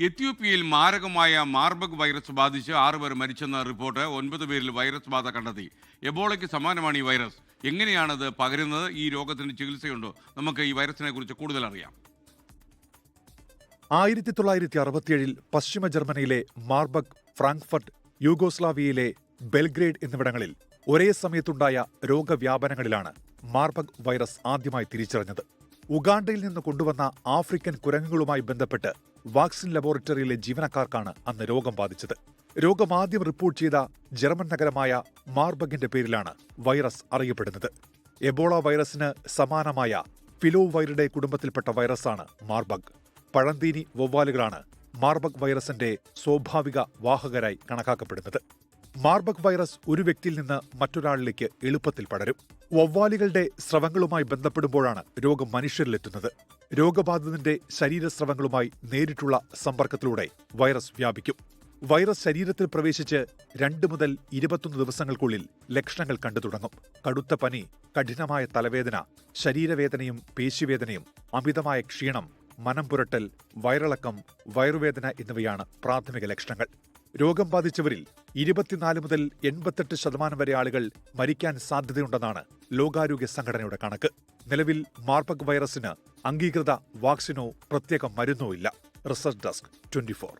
എത്യോപ്യയിൽ മാരകമായ മാർബഗ് വൈറസ് ബാധിച്ച് ആറുപേർ മരിച്ചെന്ന റിപ്പോർട്ട് ഒൻപത് പേരിൽ വൈറസ് ബാധ കണ്ടെത്തി. എബോളയ്ക്ക് സമാനമാണ് ഈ വൈറസ്. എങ്ങനെയാണത് പകരുന്നത്? ഈ രോഗത്തിന് ചികിത്സയുണ്ടോ? നമുക്ക് ഈ വൈറസിനെ കുറിച്ച് കൂടുതൽ അറിയാം. ആയിരത്തി തൊള്ളായിരത്തി അറുപത്തിയേഴിൽ പശ്ചിമ ജർമ്മനിയിലെ മാർബഗ് ഫ്രാങ്ക്ഫർട്ട് യൂഗോസ്ലാവിയയിലെ ബെൽഗ്രേഡ് എന്നിവിടങ്ങളിൽ ഒരേ സമയത്തുണ്ടായ രോഗവ്യാപനങ്ങളിലാണ് മാർബഗ് വൈറസ് ആദ്യമായി തിരിച്ചറിഞ്ഞത്. ഉഗാണ്ടയിൽ നിന്ന് കൊണ്ടുവന്ന ആഫ്രിക്കൻ കുരങ്ങുകളുമായി ബന്ധപ്പെട്ട് വാക്സിൻ ലബോറട്ടറിയിലെ ജീവനക്കാർക്കാണ് അന്ന് രോഗം ബാധിച്ചത്. രോഗം ആദ്യം റിപ്പോർട്ട് ചെയ്ത ജർമ്മൻ നഗരമായ മാർബഗിന്റെ പേരിലാണ് വൈറസ് അറിയപ്പെടുന്നത്. എബോള വൈറസിന് സമാനമായ ഫിലോവൈറുടെ കുടുംബത്തിൽപ്പെട്ട വൈറസാണ് മാർബഗ്. പഴന്തീനി വവ്വാലുകളാണ് മാർബഗ് വൈറസിന്റെ സ്വാഭാവിക വാഹകരായി കണക്കാക്കപ്പെടുന്നത്. മാർബഗ് വൈറസ് ഒരു വ്യക്തിയിൽ നിന്ന് മറ്റൊരാളിലേക്ക് എളുപ്പത്തിൽ പടരും. വവ്വാലുകളുടെ സ്രവങ്ങളുമായി ബന്ധപ്പെടുമ്പോഴാണ് രോഗം മനുഷ്യരിലെത്തുന്നത്. രോഗബാധിതന്റെ ശരീരസ്രവങ്ങളുമായി നേരിട്ടുള്ള സമ്പർക്കത്തിലൂടെ വൈറസ് വ്യാപിക്കും. വൈറസ് ശരീരത്തിൽ പ്രവേശിച്ച് രണ്ട് മുതൽ ഇരുപത്തൊന്ന് ദിവസങ്ങൾക്കുള്ളിൽ ലക്ഷണങ്ങൾ കണ്ടു തുടങ്ങും. കടുത്ത പനി കഠിനമായ തലവേദന ശരീരവേദനയും പേശിവേദനയും അമിതമായ ക്ഷീണം മനം പുരട്ടൽ വയറിളക്കം വയറുവേദന എന്നിവയാണ് പ്രാഥമിക ലക്ഷണങ്ങൾ. രോഗം ബാധിച്ചവരിൽ ഇരുപത്തിനാല് മുതൽ എൺപത്തെട്ട് ശതമാനം വരെ ആളുകൾ മരിക്കാൻ സാധ്യതയുണ്ടെന്നാണ് ലോകാരോഗ്യ സംഘടനയുടെ കണക്ക്. നിലവിൽ മാർപ്പക് വൈറസിന് അംഗീകൃത വാക്സിനോ പ്രത്യേക മരുന്നോ ഇല്ല. റിസർച്ച് ഡെസ്ക് ട്വന്റി ഫോർ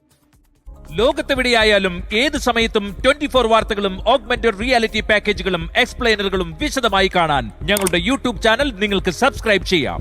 ലോകത്തെവിടെയായാലും ഏത് സമയത്തും ട്വന്റി ഫോർ വാർത്തകളും ഓഗ്മെന്റഡ് റിയാലിറ്റി പാക്കേജുകളും എക്സ്പ്ലെയിനറുകളും വിശദമായി കാണാൻ ഞങ്ങളുടെ യൂട്യൂബ് ചാനൽ നിങ്ങൾക്ക് സബ്സ്ക്രൈബ് ചെയ്യാം.